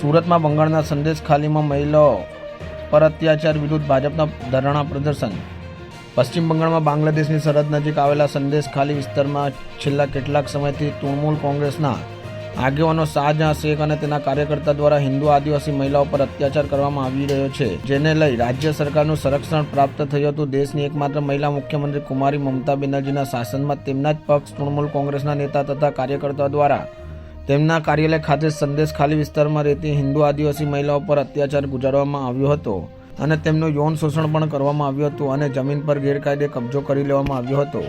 સુરતમાં બંગાળના સંદેશ ખાલીમાં મહિલાઓ પર અત્યાચાર વિરુદ્ધ ભાજપના ધરણા પ્રદર્શન. પશ્ચિમ બંગાળમાં બાંગ્લાદેશની સરહદ નજીક આવેલા સંદેશ ખાલી વિસ્તારમાં છેલ્લા કેટલાક સમયથી તૃણમૂલ કોંગ્રેસના આગેવાનો શાહજહાં શેખ અને તેના કાર્યકર્તા દ્વારા હિન્દુ આદિવાસી મહિલાઓ પર અત્યાચાર કરવામાં આવી રહ્યો છે, જેને લઈ રાજ્ય સરકારનું સંરક્ષણ પ્રાપ્ત થયું હતું. દેશની એકમાત્ર મહિલા મુખ્યમંત્રી કુમારી મમતા બેનર્જીના શાસનમાં તેમના જ પક્ષ તૃણમૂલ કોંગ્રેસના નેતા તથા કાર્યકર્તાઓ દ્વારા તેમના કાર્યાલય ખાતે સંદેશ ખાલી વિસ્તારમાં રહેતી હિન્દુ આદિવાસી મહિલાઓ પર અત્યાચાર ગુજારવામાં આવ્યો હતો અને તેમનું યૌન શોષણ પણ કરવામાં આવ્યું હતું અને જમીન પર ગેરકાયદે કબજો કરી લેવામાં આવ્યો હતો.